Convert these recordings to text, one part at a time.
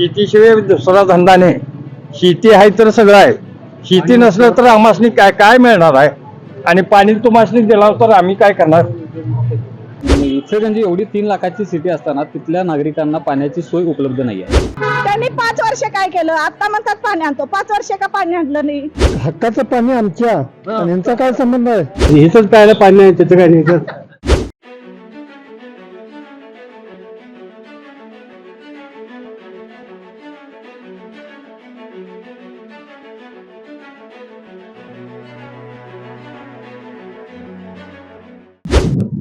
शेतीशिवाय दुसरा धंदा नाही. शेती आहे तर सगळं आहे. शेती नसलं तर आमासनी काय काय मिळणार आहे? आणि पाणी तुम्हासनी दिलं तर आम्ही काय करणार? इचलकरंजी एवढी तीन लाखाची सिटी असताना तिथल्या नागरिकांना पाण्याची सोय उपलब्ध नाही आहे. त्यांनी पाच वर्ष काय केलं? आता म्हणतात पाणी आणतो. पाच वर्ष का पाणी आणलं नाही? हक्काचं पाणी आमच्या. यांचा काय संबंध आहे? हेच प्यायला पाणी आहे त्याचं काय नाही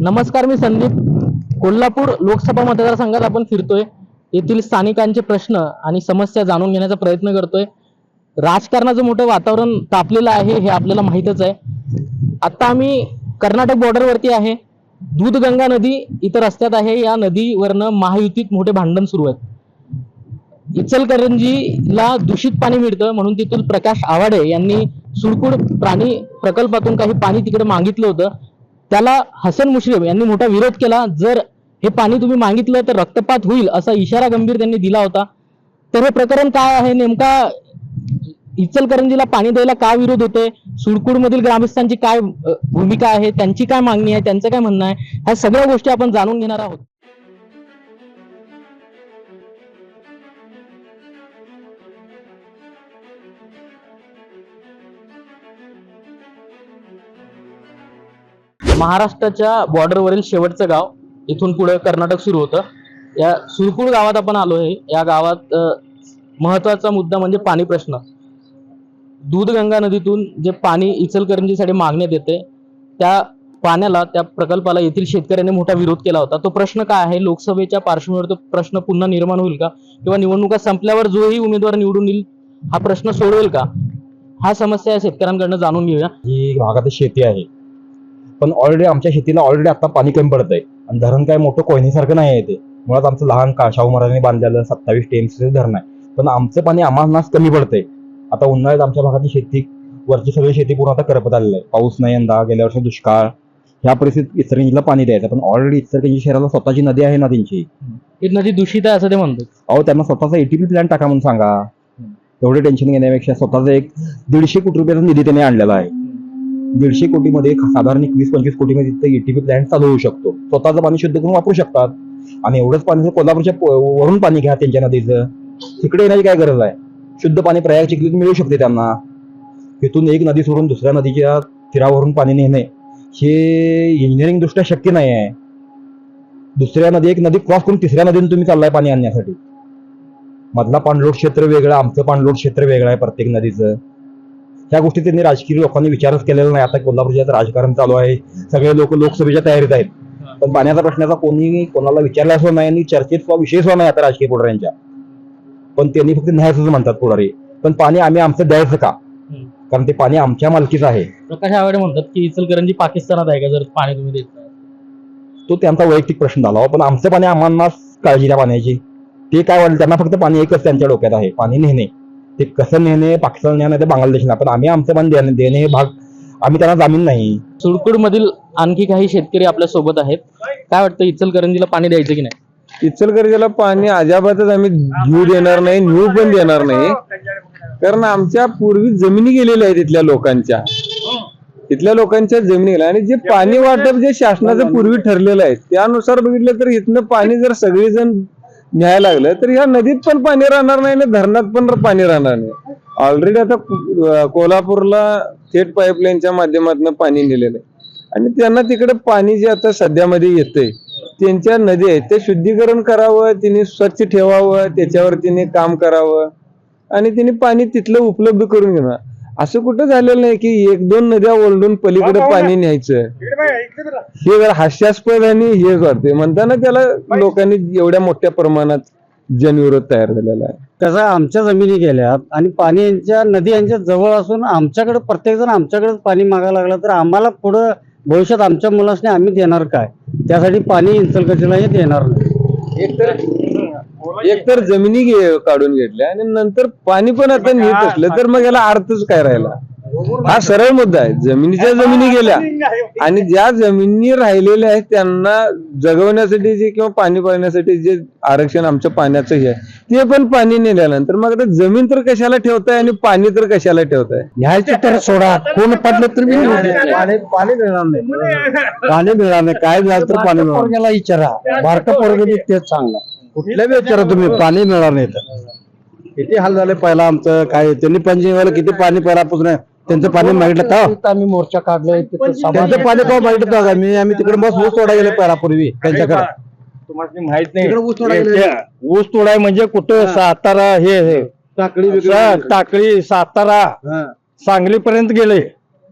नमस्कार मी संदीप. कोल्हापूर लोकसभा मतदारसंघात आपण फिरतोय. येथील स्थानिकांचे प्रश्न आणि समस्या जाणून घेण्याचा प्रयत्न करतोय. राजकारणाचं मोठं वातावरण तापलेलं आहे हे आपल्याला माहीतच आहे. आता आम्ही कर्नाटक बॉर्डरवरती आहे. दूधगंगा नदी इथं रस्त्यात आहे. या नदीवरनं महायुतीत मोठे भांडण सुरू आहेत इचलकरंजीला दूषित पाणी मिळतं म्हणून तिथून प्रकाश आवाडे यांनी सुळकुड प्राणी प्रकल्पातून काही पाणी तिकडे मागितलं होतं. त्याला हसन मुश्रीफ यांनी मोठा विरोध केला. जर हे पाणी तुम्ही मागितलं तर रक्तपात होईल असा इशारा गंभीर त्यांनी दिला होता. तर हे प्रकरण काय आहे? नेमका इचलकरंजीला पाणी द्यायला का विरोध होतोय? सुडकुड मधील ग्रामस्थांची काय भूमिका आहे? त्यांची काय मागणी आहे? त्यांचं काय म्हणणं आहे? ह्या सगळ्या गोष्टी आपण जाणून घेणार आहोत. महाराष्ट्राच्या बॉर्डरवरील शेवटचं गाव इथून पुढे कर्नाटक सुरू होतं. या सुरकुळ गावात आपण आलो आहे या गावात महत्त्वाचा मुद्दा म्हणजे पाणी प्रश्न. दूधगंगा नदीतून जे पाणी इचलकरंजीसाठी मागण्यात येते त्या पाण्याला त्या प्रकल्पाला येथील शेतकऱ्यांनी मोठा विरोध केला होता. तो प्रश्न काय आहे? लोकसभेच्या पार्श्वभूमीवर तो प्रश्न पुन्हा निर्माण होईल का? किंवा निवडणुका संपल्यावर जोही उमेदवार निवडून येईल हा प्रश्न सोडवेल का? हा समस्या या शेतकऱ्यांकडनं जाणून घेऊया. ही भागात शेती आहे. पण ऑलरेडी आमच्या शेतीला ऑलरेडी आता पाणी कमी पडत आहे आणि धरण काय मोठं कोयनीसारखं नाही आहे ते. मुळात आमचं लहान का शाहू महाराजांनी बांधलेलं सत्तावीस टीएमसीचं धरण आहे. पण आमचं पाणी आम्हालाच कमी पडतंय. आता उन्हाळ्यात आमच्या भागातली शेती वरची सगळी शेती पूर्ण आता करपत आलेलं आहे. पाऊस नाही यंदा गेल्या वर्षी दुष्काळ. ह्या परिस्थितीत इचरकंजीला पाणी द्यायचं पण ऑलरेडी इचरकंजी शहराला स्वतःची नदी आहे नदींची ही नदी दूषित आहे असं ते म्हणतात. अहो त्यांना स्वतःचा एटीपी प्लॅन टाका म्हणून सांगा. एवढे टेन्शन घेण्यापेक्षा स्वतःचा एक दीडशे कोटी रुपयाचा निधी त्याने आणलेला आहे. दीडशे कोटीमध्ये साधारण एक वीस पंचवीस कोटीमध्ये तिथे एटीपी प्लॅन्ट चालू होऊ शकतो. स्वतःचं पाणी शुद्ध करून वापरू शकतात. आणि एवढंच पाणी कोल्हापूरच्या वरून पाणी घ्या त्यांच्या नदीचं तिकडे येण्याची काय गरज आहे शुद्ध पाणी प्रयाग चिखलीत मिळू शकते त्यांना. तिथून एक नदी सोडून दुसऱ्या नदीच्या तीरावरून पाणी नेणे हे इंजिनिअरिंग दृष्ट्या शक्य नाही आहे. दुसऱ्या नदी एक नदी क्रॉस करून तिसऱ्या नदीने तुम्ही चाललाय पाणी आणण्यासाठी. मधला पाणलोट क्षेत्र वेगळं आमचं पाणलोट क्षेत्र वेगळं आहे प्रत्येक नदीचं. ह्या गोष्टी त्यांनी राजकीय लोकांनी विचारच केलेला नाही. आता कोल्हापूर जिल्ह्यात राजकारण चालू आहे. सगळे लोक लोकसभेच्या तयारीत आहेत. पण पाण्याचा प्रश्नाचा कोणी कोणाला विचारला असं नाही आणि चर्चेत किंवा सुद्धा नाही आता राजकीय पुढाऱ्यांच्या. पण त्यांनी फक्त न्यायचंच म्हणतात पुढारी. पण पाणी आम्ही आमचं द्यायचं का? कारण ते पाणी आमच्या मालकीचं आहे. प्रकाश आवाडे म्हणतात की इचलकरंजी पाकिस्तानात आहे का जर पाणी तुम्ही देत? तो त्यांचा वैयक्तिक प्रश्न झाला. पण आमचं पाणी आम्हालाच काळजी त्या पाण्याची. ते काय वाटलं? त्यांना फक्त पाणी एकच त्यांच्या डोक्यात आहे. पाणी नेणे. ते कसं नेणे पाकिस्तान नेणे नाही तर बांगलादेशला पण आम्ही आमचं पाणी देणे देणे हे भाग आम्ही त्यांना जामीन नाही. सुळकुड मधील आणखी काही शेतकरी आपल्यासोबत आहेत. काय वाटतं इचलकरंजीला पाणी द्यायचं की नाही? इचलकरंजीला पाणी अजाबातच आम्ही घेऊ देणार नाही न्यू पण देणार नाही. कारण आमच्या पूर्वी जमिनी गेलेल्या आहेत तिथल्या लोकांच्या. तिथल्या लोकांच्या जमिनी गेल्या. आणि जे पाणी वाटप जे शासनाचं पूर्वी ठरलेलं आहे त्यानुसार बघितलं तर इथनं पाणी जर सगळेजण न्याय लागलं तर ह्या नदीत पण पाणी राहणार नाही आणि धरणात पण पाणी राहणार नाही. ऑलरेडी आता कोल्हापूरला थेट पाईपलाईनच्या माध्यमातून पाणी नेलेलं आहे. आणि त्यांना तिकडे पाणी जे आता सध्यामध्ये येतंय त्यांच्या नदी आहेत ते शुद्धीकरण करावं तिने स्वच्छ ठेवावं त्याच्यावर तिने काम करावं आणि तिने पाणी तिथलं उपलब्ध करून घेणार. असं कुठं झालेलं नाही की एक दोन नद्या ओलडून पलीकडे पाणी न्यायचं. हे जर हास्यास्पद आणि हेच वाटते म्हणताना त्याला लोकांनी एवढ्या मोठ्या प्रमाणात जनविरोध तयार झालेला आहे. कसं आमच्या जमिनी गेल्यात आणि पाणी यांच्या नदी यांच्या जवळ असून आमच्याकडे प्रत्येक जण आमच्याकडेच पाणी मागायला लागलं तर आम्हाला पुढं भविष्यात आमच्या मुलासने आम्ही देणार काय? त्यासाठी पाणी इंचलकरजीला हे देणार नाही. एकतर एकतर जमिनी घे- काढून घेतल्या आणि नंतर पाणी पण आता नेत असलं तर मग याला अर्थच काय राहिला? हा सरळ मुद्दा आहे. जमिनीच्या जमिनी गेल्या आणि ज्या जमिनी राहिलेल्या आहेत त्यांना जगवण्यासाठी जे किंवा पाणी पाळण्यासाठी जे आरक्षण आमच्या पाण्याचं हे आहे ते पण पाणी नेल्यानंतर मग आता जमीन तर कशाला ठेवताय आणि पाणी तर कशाला ठेवताय? न्यायचं तर सोडा. कोण पडलं तर मी पाणी मिळणार नाही. पाणी मिळणार नाही. काय झालं तर पाणी पोरग्याला विचारा बारका पोरग तेच सांगणार कुठल्या बी विचारा तुम्ही पाणी मिळणार नाही तर किती हाल झाले पहिला आमचं काय त्यांनी पंचगंगाला किती पाणी पहिल्यापासून आहे. त्यांचं पाणी मागितलं का आम्ही मोर्चा काढले त्यांचं पाणी का मागितलं होतं आम्ही आम्ही तिकडे बस ऊस तोडा गेले पहिल्यापूर्वी त्यांच्याकडे. तुम्हाला माहीत तिकडे ऊस तोडायला नाही गेले. ते ऊस तोडाय म्हणजे कुठं? सातारा हे हे. टाकळी. सा- टाकळी सातारा. हा. सांगली पर्यंत गेले.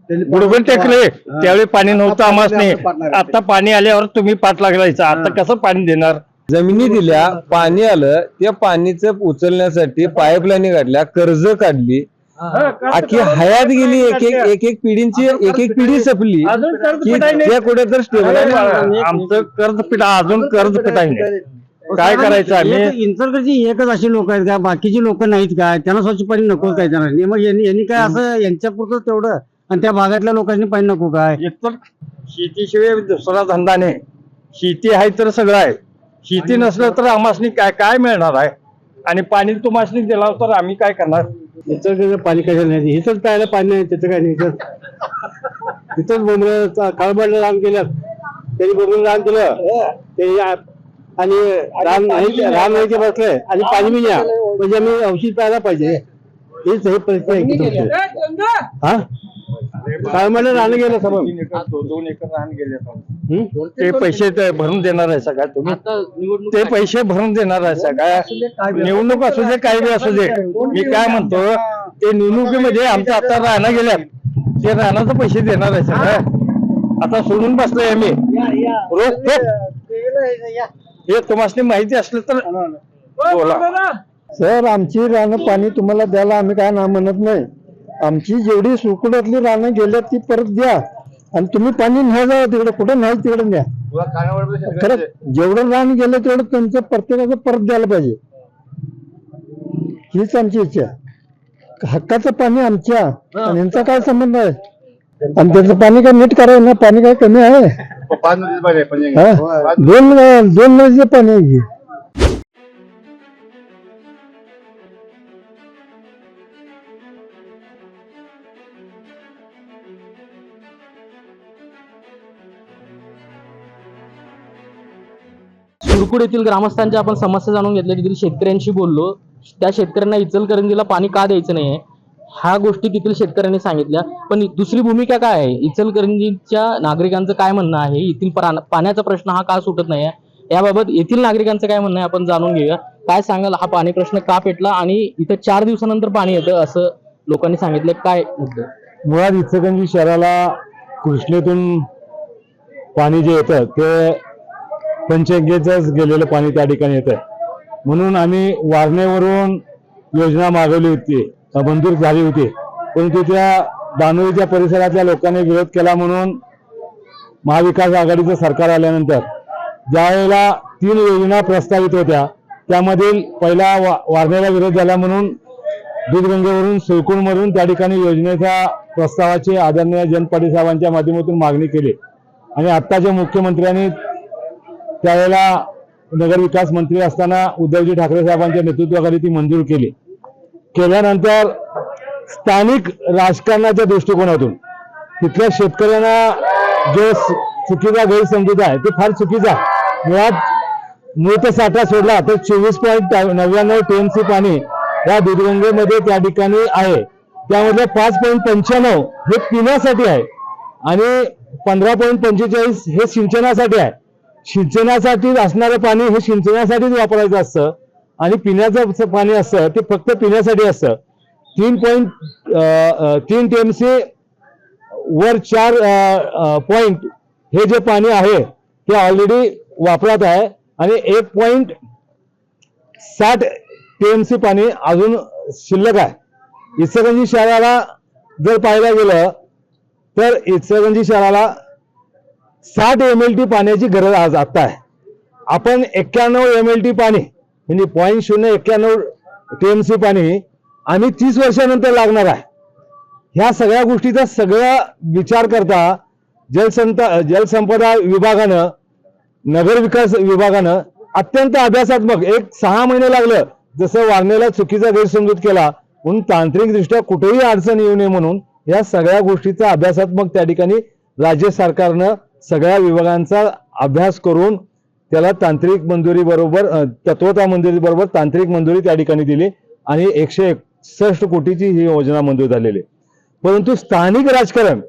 त्यांनी बुडबन टेकले. त्यावेळी पाणी नव्हतं आम्हाला नाही. आता पाणी आल्यावर तुम्ही पाठ लागलायचं आता कसं पाणी देणार? जमिनी दिल्या पाणी आलं त्या पाणीचं उचलण्यासाठी पाईपलाईन काढल्या कर्ज काढली. अख्खी हयात गेली एक एक एक एक पिढींची एक एक पिढी संपली. की. त्या कुठे तर स्टेबल आमचं कर्ज पिठा अजून कर्ज नाही काय करायचं आम्ही? इंचलकरची एकच अशी लोक आहेत का? बाकीची लोक नाहीत काय त्यांना स्वच्छ पाणी नको काय त्यांना? मग यांनी काय असं यांच्या पुरतं तेवढं? आणि त्या भागातल्या लोकांनी पाणी नको काय? शेतीशिवाय दुसरा धंदा नाही. शेती आहे तर सगळं आहे. शेती नसलं तर आम्हाला काय काय मिळणार आहे? आणि पाणी तुम्हाला दिला तर आम्ही काय करणार? इंचलकरचं पाणी कशाला नाही इथंच प्यायला पाणी नाही त्याचं काय नाही इथं. तिथंच बोंबलं काळबाडला रान केलं. त्यांनी बोंबलं रान केलं ते आणि रान नाही रान नाही ते बसलंय आणि पाणी बी न्या. म्हणजे आम्ही औषध प्यायला पाहिजे. हेच हे परिस्थिती आहे. हा? काळबाडला रान गेलं दो- दोन एकर रान गेले? ते पैसे ते भरून देणार आहे सगळ्या तुम्ही. आता निवडणूक ते पैसे भरून देणार आहे सगळ्या. निवडणूक असू दे काही बी असू दे. मी काय म्हणतो ते निवडणुकीमध्ये आमच्या आता राहणं गेल्यात. ते राहण्याचे पैसे देणार आहे सगळं आता सोडून बसलोय आम्ही. रोख हे तुम्हाला माहिती असलं तर बोला. सर आमची रानं पाणी तुम्हाला द्यायला आम्ही काय ना म्हणत नाही. आमची जेवढी सुकुडातली रानं गेल्या ती परत द्या. आणि तुम्ही पाणी न्या जावा तिकडे कुठं नाही तिकडे न्या. खरं जेवढं रान गेलं तेवढं तुमचं प्रत्येकाचं परत द्यायला पाहिजे. हीच आमची इच्छा. हक्काचं पाणी आमच्या आणि यांचा काय संबंध आहे? आणि त्याचं पाणी काय नीट करावं ना? पाणी काय कमी आहे? दोन दोन नदीचं पाणी आहे कुरकुड येथील ग्रामस्थांच्या आपण समस्या जाणून घेतल्या तिथील शेतकऱ्यांशी बोललो. त्या शेतकऱ्यांना इचलकरंजीला पाणी का द्यायचं नाहीये? ह्या गोष्टी तिथील शेतकऱ्यांनी सांगितल्या. पण दुसरी भूमिका काय आहे? इचलकरंजीच्या नागरिकांचं काय म्हणणं आहे? येथील पाण्याचा प्रश्न हा का सुटत नाही याबाबत येथील नागरिकांचं काय म्हणणं आहे? आपण जाणून घेऊया. काय सांगाल? हा पाणी प्रश्न का पेटला? आणि इथं चार दिवसानंतर पाणी येतं असं लोकांनी सांगितलं. काय मुद्दे मुळात इचलकरंजी शहराला कृष्णेतून पाणी जे येतं ते पंचगंगेचंच गेलेलं पाणी त्या ठिकाणी येतं म्हणून आम्ही वारणेवरून योजना मागवली होती मंजूर झाली होती. परंतु त्या दानोळीच्या परिसरातल्या लोकांनी विरोध केला म्हणून महाविकास आघाडीचं सरकार आल्यानंतर ज्यावेळेला तीन योजना प्रस्तावित होत्या त्यामधील पहिला वा वारणेला विरोध झाला म्हणून दूधगंगेवरून सुळकुणमधून त्या ठिकाणी योजनेच्या प्रस्तावाची आदरणीय जयंत साहेबांच्या माध्यमातून मागणी केली. आणि आत्ताच्या मुख्यमंत्र्यांनी त्यावेळेला नगरविकास मंत्री असताना उद्धवजी ठाकरे साहेबांच्या नेतृत्वाखाली ती मंजूर केली. केल्यानंतर स्थानिक राजकारणाच्या दृष्टिकोनातून तिथल्या शेतकऱ्यांना जो चुकीचा गैरसमजूत आहे ते फार चुकीचा आहे. मुळात मृत साठा सोडला तर चोवीस पॉईंट नव्याण्णव टीएमसी पाणी या दूधगंगेमध्ये त्या ठिकाणी आहे. त्यामधले पाच पॉईंट पंच्याण्णव हे पिण्यासाठी आहे आणि पंधरा पॉईंट पंचेचाळीस हे सिंचनासाठी आहे. सिंचनासाठी असणारं पाणी हे सिंचनासाठीच वापरायचं असतं आणि पिण्याचं पाणी असतं ते फक्त पिण्यासाठी असतं. तीन पॉईंट तीन टीएमसी वर चार पॉईंट हे जे पाणी आहे ते ऑलरेडी वापरात आहे. आणि एक पॉईंट साठ टीएमसी पाणी अजून शिल्लक आहे. इचलकरंजी शहराला जर पाहायला गेलं तर इचलकरंजी शहराला साठ एम एल टी पाण्याची गरज आज आता आहे. आपण एक्क्याण्णव एम एल टी पाणी म्हणजे पॉईंट शून्य एक्क्याण्णव टी एम सी पाणी आम्ही तीस वर्षानंतर लागणार आहे. ह्या सगळ्या गोष्टीचा सगळा विचार करता जलसंत जलसंपदा विभागानं नगर विकास विभागानं अत्यंत अभ्यासात्मक एक सहा महिने लागलं जसं वारणेला चुकीचा गैरसमजूत केला म्हणून तांत्रिकदृष्ट्या कुठेही अडचण येऊ नये म्हणून या सगळ्या गोष्टीचा अभ्यासात्मक त्या ठिकाणी राज्य सरकारनं सगळ्या विभागांचा अभ्यास करून त्याला तांत्रिक मंजुरी बरोबर तत्वता मंजुरी बरोबर तांत्रिक मंजुरी त्या ठिकाणी दिली आणि एकशे एकसष्ट कोटीची ही योजना मंजूर झालेली. परंतु स्थानिक राजकारण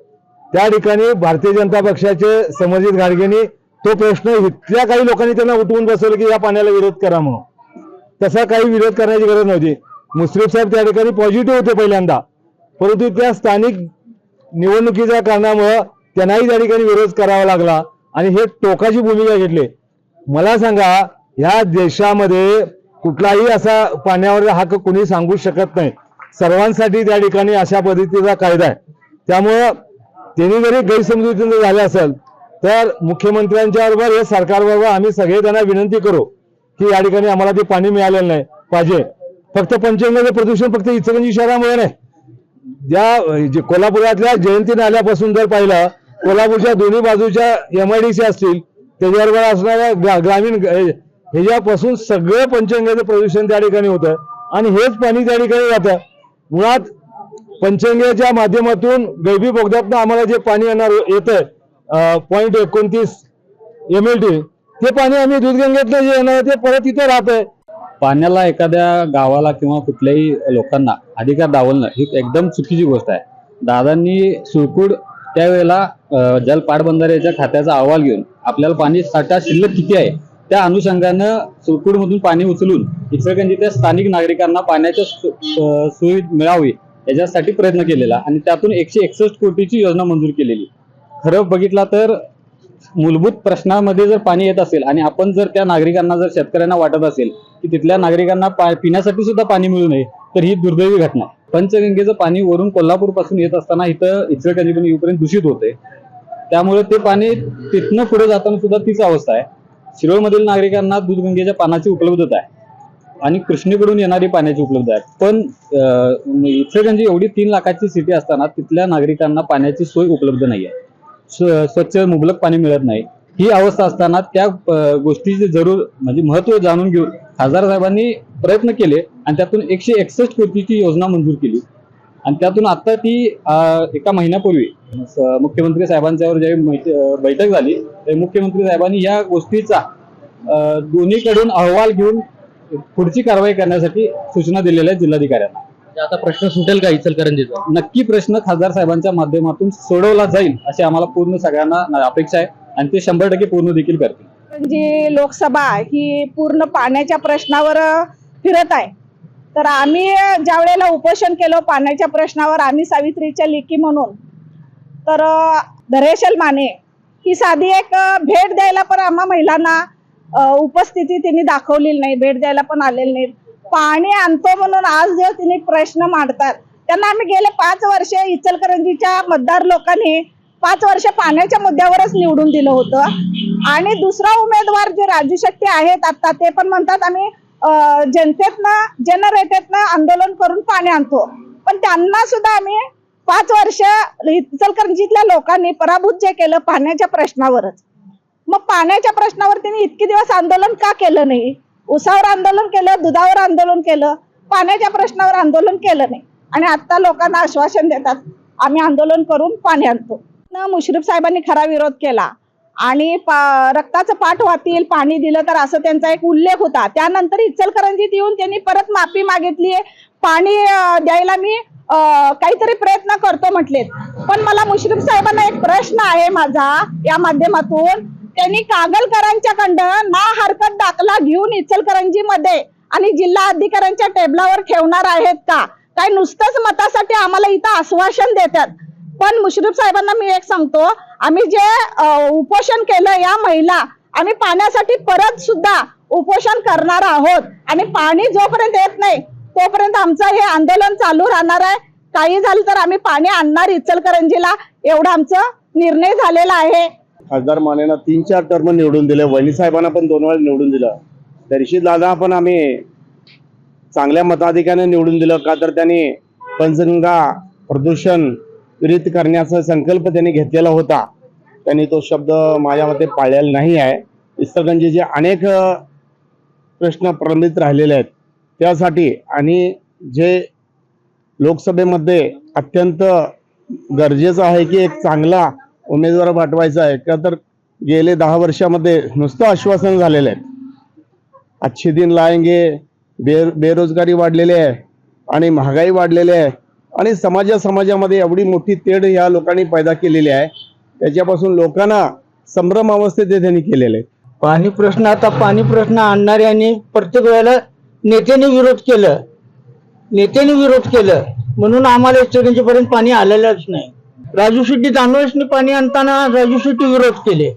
त्या ठिकाणी भारतीय जनता पक्षाचे समर्जित गाडगेंनी तो प्रश्न इथल्या काही लोकांनी त्यांना उठवून बसवलं की या पाण्याला विरोध करा म्हणून. तसा काही विरोध करण्याची गरज नव्हती. मुश्रीफ साहेब त्या ठिकाणी पॉझिटिव्ह होते पहिल्यांदा. परंतु त्या स्थानिक निवडणुकीच्या कारणामुळं त्यांनाही त्या ठिकाणी विरोध करावा लागला. आणि हे टोकाची भूमिका घेतली. मला सांगा ह्या देशामध्ये कुठलाही असा पाण्यावर हक्क कुणी सांगू शकत नाही. सर्वांसाठी त्या ठिकाणी अशा पद्धतीचा कायदा आहे. त्यामुळं त्यांनी जरी गैरसमजुतीनं झाले असेल तर मुख्यमंत्र्यांच्या बरोबर हे सरकारबरोबर आम्ही सगळे त्यांना विनंती करू की या ठिकाणी आम्हाला ते पाणी मिळालेलं नाही पाहिजे. फक्त पंचगंगाचं प्रदूषण फक्त इचलकरंजी शहरामुळे नाही. ज्या जे कोल्हापुरातल्या जयंती नाल्यापासून जर पाहिलं कोल्हापूरच्या दोन्ही बाजूच्या एम आय डीचे असतील त्याच्याबरोबर असणाऱ्या ग्रा- ग्रामीण ह्याच्यापासून सगळं पंचगंगेचं प्रदूषण त्या ठिकाणी होतं. आणि हेच पाणी त्या ठिकाणी जातं मुळात पंचगंगेच्या माध्यमातून गैबी बोगद्यातनं आम्हाला जे पाणी येणार येतं पॉईंट एकोणतीस एम एल टी ते पाणी आम्ही दूधगंगेतलं जे येणार ते परत तिथे राहतंय. पाण्याला एखाद्या गावाला किंवा कुठल्याही लोकांना अधिकार डावलणं ही एकदम चुकीची गोष्ट आहे. दादांनी सुळकूड त्यावेळेला जल पाटबंधाऱ्याच्या खात्याचा अहवाल घेऊन आपल्याला पाणी साठा शिल्लक किती आहे त्या अनुषंगानं सुळकूडमधून पाणी उचलून इचलकरंजीच्या स्थानिक नागरिकांना पाण्याच्या सु- सोयी मिळावी याच्यासाठी प्रयत्न केलेला आणि त्यातून एकशे एकसष्ट कोटीची योजना मंजूर केलेली. खरं बघितला तर मूलभूत प्रश्नामध्ये जर पाणी येत असेल आणि आपण जर त्या नागरिकांना जर शेतकऱ्यांना वाटत असेल की तिथल्या नागरिकांना पा- पिण्यासाठी सुद्धा पाणी मिळू नये तर ही दुर्दैवी घटना. पंचगंगेचं पाणी वरून कोल्हापूरपासून येत असताना इथं इचलकरंजीतून येऊपर्यंत दूषित होते. त्यामुळे ते पाणी तिथनं पुढे जाताना सुद्धा तीच अवस्था आहे. शिरोळमधील नागरिकांना दूधगंगेच्या पाण्याची उपलब्धता आहे. आणि कृष्णेकडून येणारी पाण्याची उपलब्धता आहे. पण अं, इचलकरंजी एवढी तीन लाखाची सिटी असताना तिथल्या नागरिकांना पाण्याची सोय उपलब्ध नाही आहे स्वच्छ मुबलक पाणी मिळत नाही. ही अवस्था असताना त्या गोष्टीचे जरूर म्हणजे महत्त्व जाणून घेऊन खासदार साहेबांनी प्रयत्न केले आणि त्यातून एकशे एकसष्ट कोटीची योजना मंजूर केली. आणि त्यातून आता ती एका महिन्यापूर्वी मुख्यमंत्री साहेबांच्यावर ज्यावेळी बैठक झाली त्यावेळी मुख्यमंत्री साहेबांनी या गोष्टीचा दोन्हीकडून अहवाल घेऊन पुढची कारवाई करण्यासाठी सूचना दिलेल्या आहेत जिल्हाधिकाऱ्यांना. म्हणजे आता प्रश्न सुटेल का इचलकरंजीचा? नक्की प्रश्न खासदार साहेबांच्या माध्यमातून सोडवला जाईल अशी आम्हाला पूर्ण सगळ्यांना अपेक्षा आहे आणि ते शंभर टक्के पूर्ण देखील करतील. जी लोकसभा ही पूर्ण पाण्याच्या प्रश्नावर फिरत आहे. तर आम्ही ज्या वेळेला उपोषण केलं पाण्याच्या प्रश्नावर आम्ही सावित्रीच्या लेकी म्हणून. तर धरेशल माने ही साधी एक भेट द्यायला पण आम्हा महिलांना उपस्थिती तिने दाखवलेली नाही भेट द्यायला पण आलेली नाही. पाणी आणतो म्हणून आज जे तिने प्रश्न मांडतात त्यांना आम्ही गेले पाच वर्ष इचलकरंजीच्या मतदार लोकांनी पाच वर्ष पाण्याच्या मुद्द्यावरच निवडून दिलं होतं. आणि दुसरा उमेदवार जे राजू शेट्टी आहेत आता ते पण म्हणतात आम्ही अं, जनतेतनं जनरेटेतनं आंदोलन करून पाणी आणतो. पण त्यांना सुद्धा आम्ही पाच वर्ष इचलकरंजीतल्या लोकांनी पराभूत जे केलं पाण्याच्या प्रश्नावरच. मग पाण्याच्या प्रश्नावर त्यांनी इतके दिवस आंदोलन का केलं नाही? उसावर आंदोलन केलं दुधावर आंदोलन केलं पाण्याच्या प्रश्नावर आंदोलन केलं नाही. आणि आता लोकांना आश्वासन देतात आम्ही आंदोलन करून पाणी आणतो. मुश्रीफ साहेबांनी खरा विरोध केला. आणि पा- रक्ताचं पाठ वाहतील पाणी दिलं तर असं त्यांचा एक उल्लेख होता. त्यानंतर इचलकरंजीत येऊन त्यांनी परत माफी मागितली पाणी द्यायला मी काहीतरी प्रयत्न करतो म्हटलेत. पण मला मुश्रीफ साहेबांना एक प्रश्न आहे माझा या माध्यमातून. त्यांनी कागलकरांच्याकडं ना हरकत दाखला घेऊन इचलकरंजी मध्ये आणि जिल्हा अधिकाऱ्यांच्या टेबलावर ठेवणार आहेत का? काय नुसतंच मतासाठी आम्हाला इथं आश्वासन देतात? पण मुश्रीफ साहेबांना मी एक सांगतो आम्ही जे उपोषण केलं या महिला आम्ही पाण्यासाठी परत सुद्धा उपोषण करणार आहोत. आणि पाणी जोपर्यंत येत नाही तोपर्यंत आमचं हे आंदोलन चालू राहणार आहे. काही झालं तर आम्ही पाणी आणणार इचलकरंजीला एवढा आमचा निर्णय झालेला आहे. खासदार मानेना तीन चार टर्म निवडून दिले वहिनी साहेबांना पण दोन वेळा निवडून दिलं. तरीशी दादा पण आम्ही चांगल्या मताधिकाने निवडून दिलं का तर त्यांनी पंचगंगा प्रदूषण विरहित करण्याचा संकल्प त्यांनी घेतलेला होता. त्यांनी तो शब्द माझ्या मते पाळलेला नाही आहे. इचलकरंजीचे अनेक प्रश्न प्रलंबित राहिलेले आहेत त्यासाठी आणि जे लोकसभेमध्ये अत्यंत गरजेचं आहे की एक चांगला उमेदवार पाठवायचा आहे का तर गेले दहा वर्षामध्ये नुसतं आश्वासन झालेलं आहे. अच्छे दिन लाएंगे बे बेरोजगारी वाढलेली आहे आणि महागाई वाढलेली आहे. आणि समाजा समाजामध्ये एवढी मोठी तेढ ह्या लोकांनी पैदा केलेली आहे. त्याच्यापासून लोकांना संभ्रम अवस्थेत त्यांनी केलेले आहे. पाणी प्रश्न आता पाणी प्रश्न आणणाऱ्यांनी प्रत्येक वेळेला नेत्याने विरोध केलं. नेत्याने विरोध केलं. म्हणून आम्हाला पर्यंत पाणी आलेलंच नाही. राजू शेट्टी दानवेशने पाणी आणताना राजू शेट्टी विरोध केले.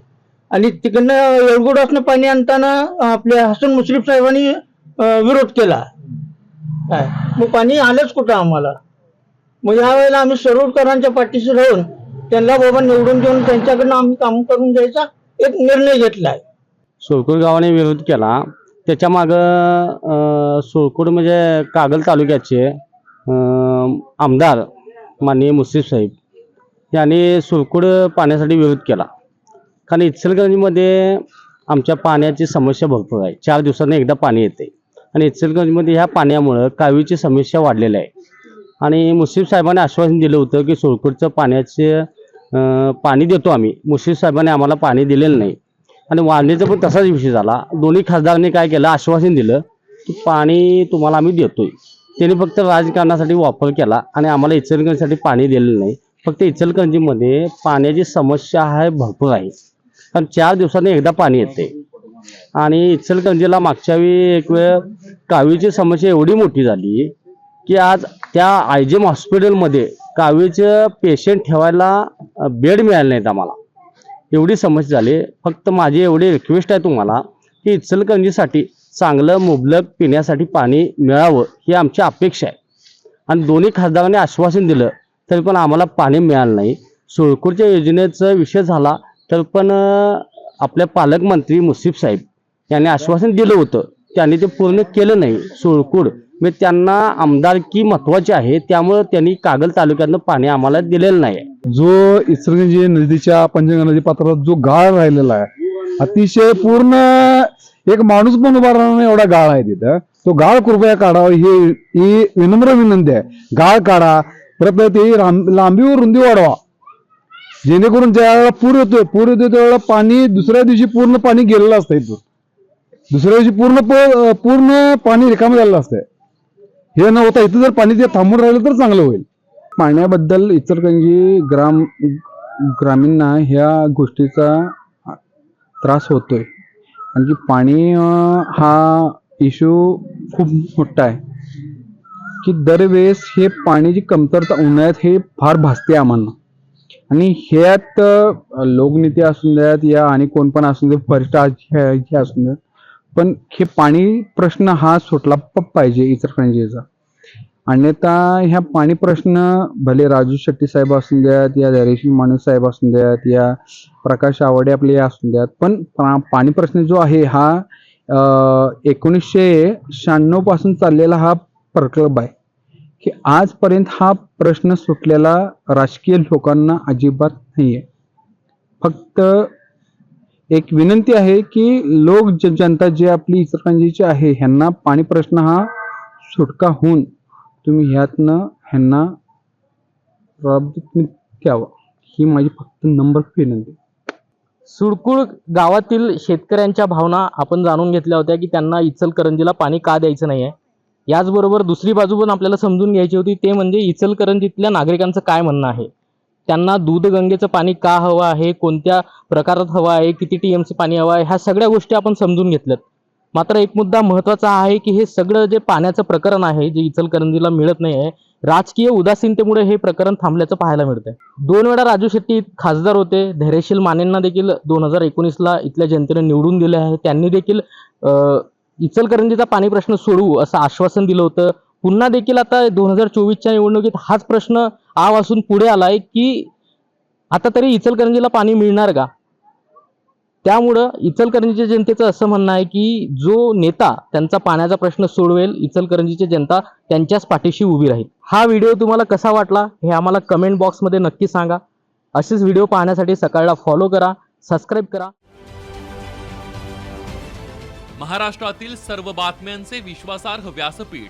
आणि तिकडनं येळगुडासनं पाणी आणताना आपले हसन मुश्रीफ साहेबांनी विरोध केला. काय? मग पाणी आलंच कुठं आम्हाला? म्हणजे मग या वेळेला आम्ही सरोडकरांच्या पाठीशी राहून त्यांना बाबा निवडून देऊन त्यांच्याकडनं आम्ही काम करून घ्यायचा एक निर्णय घेतलाय सोळकूड गावाने विरोध केला. त्याच्या माग सोळकूड म्हणजे कागल तालुक्याचे आमदार माननीय मुश्रीफ साहेब यांनी सोळकूड पाण्यासाठी विरोध केला. कारण इचलगंजमध्ये आमच्या पाण्याची समस्या भरपूर आहे. चार दिवसांनी एकदा पाणी येते. आणि इचलगंजमध्ये ह्या पाण्यामुळं कावीची समस्या वाढलेली आहे. आणि मुश्रीफ साहेबांनी आश्वासन दिलं होतं की सोळकूडचं पाण्याचे पाणी देतो आम्ही. मुश्रीफ साहेबांनी आम्हाला पाणी दिलेलं नाही. आणि वाढणीचा पण तसाच विषय झाला. दोन्ही खासदारांनी काय केलं? आश्वासन दिलं की पाणी तुम्हाला आम्ही देतोय. त्यांनी फक्त राजकारणासाठी वापर केला आणि आम्हाला इचलकरंजीसाठी पाणी दिलेलं नाही. फक्त इचलकरंजीमध्ये पाण्याची समस्या आहे भरपूर आहे. कारण चार दिवसांनी एकदा पाणी येते आणि इचलकरंजीला मागच्या वेळी एक वेळ कावीची समस्या एवढी मोठी झाली की आज त्या आय जी एम हॉस्पिटलमध्ये कावीचं पेशंट ठेवायला बेड मिळाले नाहीत आम्हाला. एवढी समस्या झाली. फक्त माझी एवढी रिक्वेस्ट आहे तुम्हाला की इचलकरंजीसाठी चांगलं मुबलक पिण्यासाठी पाणी मिळावं ही आमची अपेक्षा आहे. आणि दोन्ही खासदारांनी आश्वासन दिलं तरी पण आम्हाला पाणी मिळालं नाही. सोळकूरच्या योजनेचा विषय झाला तर पण आपल्या पालकमंत्री मुसीफ साहेब यांनी आश्वासन दिलं होतं. त्यांनी ते पूर्ण केलं नाही सोळकूड. म्हणजे त्यांना आमदारकी महत्वाची आहे त्यामुळं त्यांनी कागल तालुक्यातनं पाणी आम्हाला दिलेलं नाही जो इचलकरंजी नदीच्या पंचगंगा नदी पात्रात जो गाळ राहिलेला आहे अतिशय पूर्ण एक माणूस पण उभा राहणार नाही एवढा गाळ आहे तिथं. तो गाळ कृपया काढावा ही ही विनम्र विनंती आहे. गाळ काढा परत ते लांबीवर रुंदी वाढवा. जेणेकरून ज्या वेळेला पूर येतोय पूर येतोय त्यावेळेला पाणी दुसऱ्या दिवशी पूर्ण पाणी गेलेलं असतं इथून. दुसऱ्या दिवशी पूर्ण पूर्ण पाणी रिकामं झालेलं असतंय. हे न होता इथं जर पाणी ते थांबून राहिलं तर चांगलं होईल. पाण्याबद्दल इचलकरंजी ग्राम ग्रामीणना ह्या गोष्टीचा त्रास होतोय. आणखी पाणी हा इश्यू खूप मोठा आहे. की दरवेळेस हे पाण्याची कमतरता उन्हाळ्यात हे फार भासते आम्हाला आणि ह्यात लोकनेते असून द्यात या आणि कोण पण असून दे वरिष्ठ हे असून द्यात पण हे पाणी प्रश्न हा सुटला पाहिजे पाहिजे इचलकरंजीचा. अन्यथा ह्या पाणी प्रश्न भले राजू शेट्टी साहेब असून द्यात या धैर्यशील माणूस साहेब असून द्यात या प्रकाश आवडे आपले असून द्यात पण पा- पाणी प्रश्न जो आहे हा एकोणीसशे शहाण्णवपासून चाललेला हा प्रकल्प आहे. की आजपर्यंत हा प्रश्न सुटलेला राजकीय लोकांना अजिबात नाहीये. फक्त एक विनंती आहे की लोक जनता जी आपली इचलकरंजीची आहे ह्यांना पाणी प्रश्न हा सुटका होऊन तुम्ही ह्यातनं ह्यांना द्यावा ही माझी फक्त नंबर विनंती. सुडकुळ गावातील शेतकऱ्यांच्या भावना आपण जाणून घेतल्या होत्या की त्यांना इचलकरंजीला पाणी का द्यायचं नाही आहे याचबरोबर दुसरी बाजू पण आपल्याला समजून घ्यायची होती ते म्हणजे इचलकरंजीतल्या नागरिकांचं काय म्हणणं आहे? त्यांना दूधगंगेचं पाणी का हवं आहे? कोणत्या प्रकारात हवं आहे? किती टी एमचं पाणी हवं आहे? ह्या सगळ्या गोष्टी आपण समजून घेतल्यात. मात्र एक मुद्दा महत्त्वाचा आहे की हे सगळं जे पाण्याचं प्रकरण आहे जे इचलकरंजीला मिळत नाही आहे राजकीय उदासीनतेमुळे हे प्रकरण थांबल्याचं पाहायला मिळतंय. दोन वेळा राजू शेट्टी खासदार होते. धैर्यशील मानेंना देखील दोन हजार एकोणीसला इथल्या जनतेने निवडून दिले आहे. त्यांनी देखील इचलकरंजीचा पाणी प्रश्न सोडवू असं आश्वासन दिलं होतं. पुन्हा देखील आता दोन हजार चोवीसच्या निवडणुकीत हाच प्रश्न आव असून पुढे आलाय की आता तरी इचलकरंजीला पाणी मिळणार का? त्यामुळं इचलकरंजीच्या जनतेचं असं म्हणणं आहे की जो नेता त्यांचा पाण्याचा प्रश्न सोडवेल इचलकरंजीची जनता त्यांच्याच पाठीशी उभी राहील. हा व्हिडिओ तुम्हाला कसा वाटला हे आम्हाला कमेंट बॉक्समध्ये नक्की सांगा. असेच व्हिडिओ पाहण्यासाठी सकाळला फॉलो करा सबस्क्राईब करा. महाराष्ट्रातील सर्व बातम्यांचे विश्वासार्ह व्यासपीठ